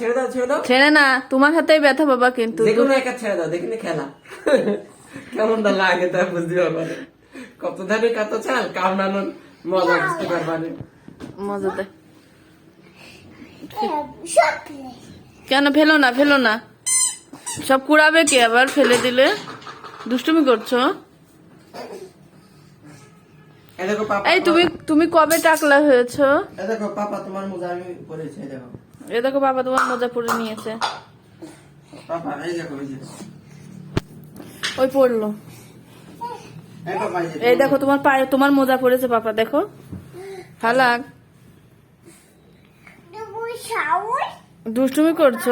ছেড়ে দাও ছেড়ে দাও। ছেড়ে না তোমার হাতেই ব্যথা বাবা কিন্তু। কোনো একা ছেড়ে দাও দেখি না খেলা। কেমন দা লাগে তা বুঝতে পারবে কত ধারে কত চাল কামড়ানোর মজা বুঝতে পারবা। মজা দেয় কেন ফেলো না ফেলো না। সব কুড়াবে কে আবার ফেলে দিলে? দুষ্টুমি করছ? এই দেখো পাপা এই তুমি তুমি কবে টাকলা হয়েছো? দেখো পাপা তোমার মোজা আমি পরেছি দেখো। এ দেখো বাবা তোমার মজা পরে নিয়েছে। ওই পড়ল। এই দেখো তোমার পায়ে তোমার মোজা পড়েছে পাপা দেখো। হালাক। দুষ্টুমি করছ?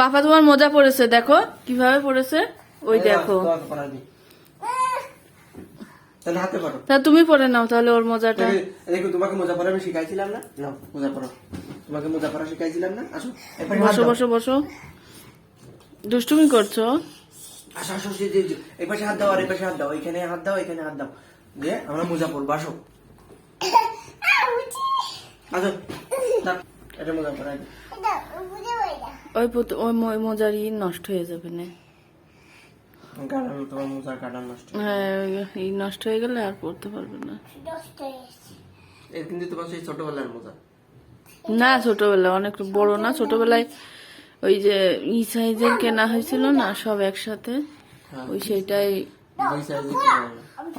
পাপা তোমার মোজা পড়েছে দেখো। কীভাবে পড়েছে? ওই দেখো। তাহলে হাতে পড়ো তা তুমি পরে নাও তাহলে ওর মোজাটা। দেখো তোমাকে মোজা পরা আমি শিখাইছিলাম না? নাও মোজা পরো তোমাকে মোজা পরা শিখাইছিলাম না? আসো বসো বসো বসো। দুষ্টুমি করছ? আসো আসো এই পাশে হাত দাও আর এই পাশে হাত দাও। এখানে হাত দাও এখানে হাত দাও। দিয়ে আমরা মোজা আসো। আসো এটা মোজা ওই ওই মো- মোজারই নষ্ট হয়ে যাবে না। তোমার মোজার কাটা নষ্ট হ্যাঁ এই নষ্ট হয়ে গেলে আর পড়তে পারবে না। এর কিন্তু তোমার সেই ছোটবেলার মোজা। না ছোটবেলা অনেক বড় না ছোটবেলায় ওই যে ই সাইজের কেনা হয়েছিল না সব একসাথে। হ্যাঁ ওই সেটাই।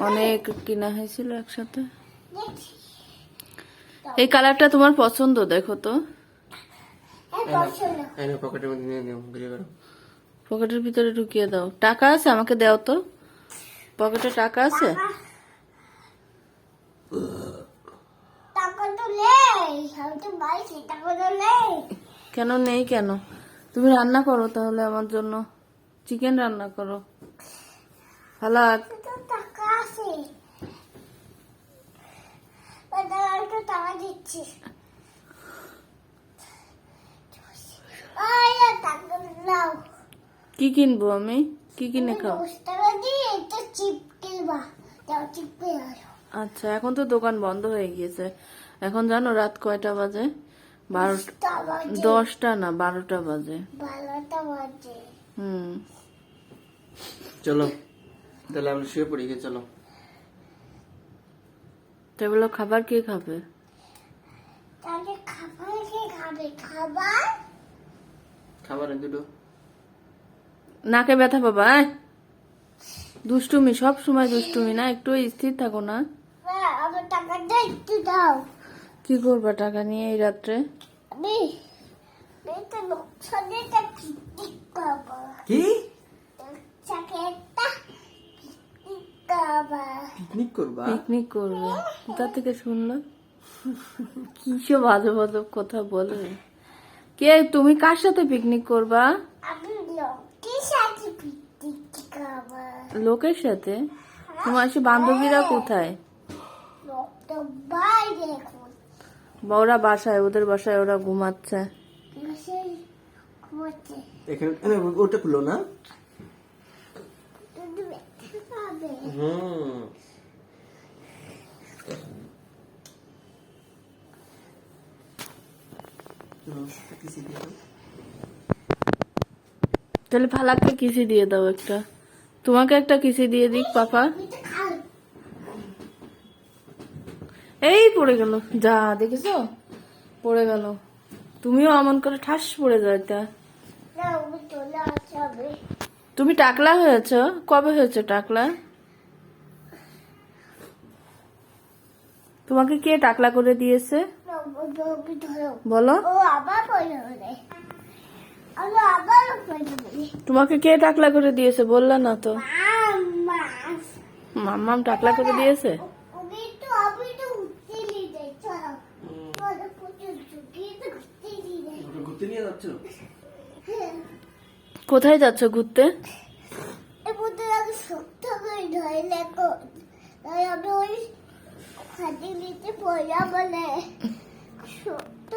অনেক কেনা হয়েছিল একসাথে। এই কালারটা তোমার পছন্দ দেখো তো। পকেটের মধ্যে নিয়ে নিও বেরিয়ে বেরো পকেটের ভিতরে ঢুকিয়ে দাও। টাকা আছে? আমাকে দাও তো। পকেটে টাকা আছে? কেন নেই কেন? তুমি রান্না করো তাহলে আমার জন্য। চিকেন রান্না করো। হালাক কি কিনবো আমি? কি কিনে খাও? আচ্ছা এখন তো দোকান বন্ধ হয়ে গিয়েছে। এখন জানো রাত কয়টা বাজে? বারোটা দশটা না বারোটা বাজে। হুম। চলো তাহলে আমরা শুয়ে পড়ি গিয়ে চলো। টেবিলে খাবার কে খাবে? খাবার এই দুটো। নাকে ব্যথা পাবা। দুষ্টুমি সব সময় দুষ্টুমি না একটু স্থির থাকো না। কি করবা টাকা নিয়ে এই রাত্রে? কি? পিকনিক পিকনিক করবা? পিকনিক করবে। কোথা থেকে শুনলো? কি সব আজব আজব কথা বলে। কে তুমি কার সাথে পিকনিক করবা? আমি লোকের সাথে পিকনিক করব লোকের সাথে? তোমার সে বান্ধবীরা কোথায়? ওরা বাসায় ওদের বাসায় ওরা ঘুমাচ্ছে। এখানে ওটা খুলো না। হুম। তাহলে ফালাককে কিসি দিয়ে দাও একটা? তোমাকে একটা কিসি দিয়ে দিক, পাপা। এই পড়ে গেল। যা, দেখেছ? পড়ে গেল। তুমিও অমন করে ঠাস পড়ে যাইতা তুমি টাকলা হয়েছ? কবে হয়েছে টাকলা? তোমাকে কে টাকলা করে দিয়েছে? বলো। আবার তোমাকে কে টাকলা করে দিয়েছে বললা না তো। মাম্মাম টাকলা করে দিয়েছে? কোথায় যাচ্ছ ঘুরতে? নিতে পড়া বলে। শক্ত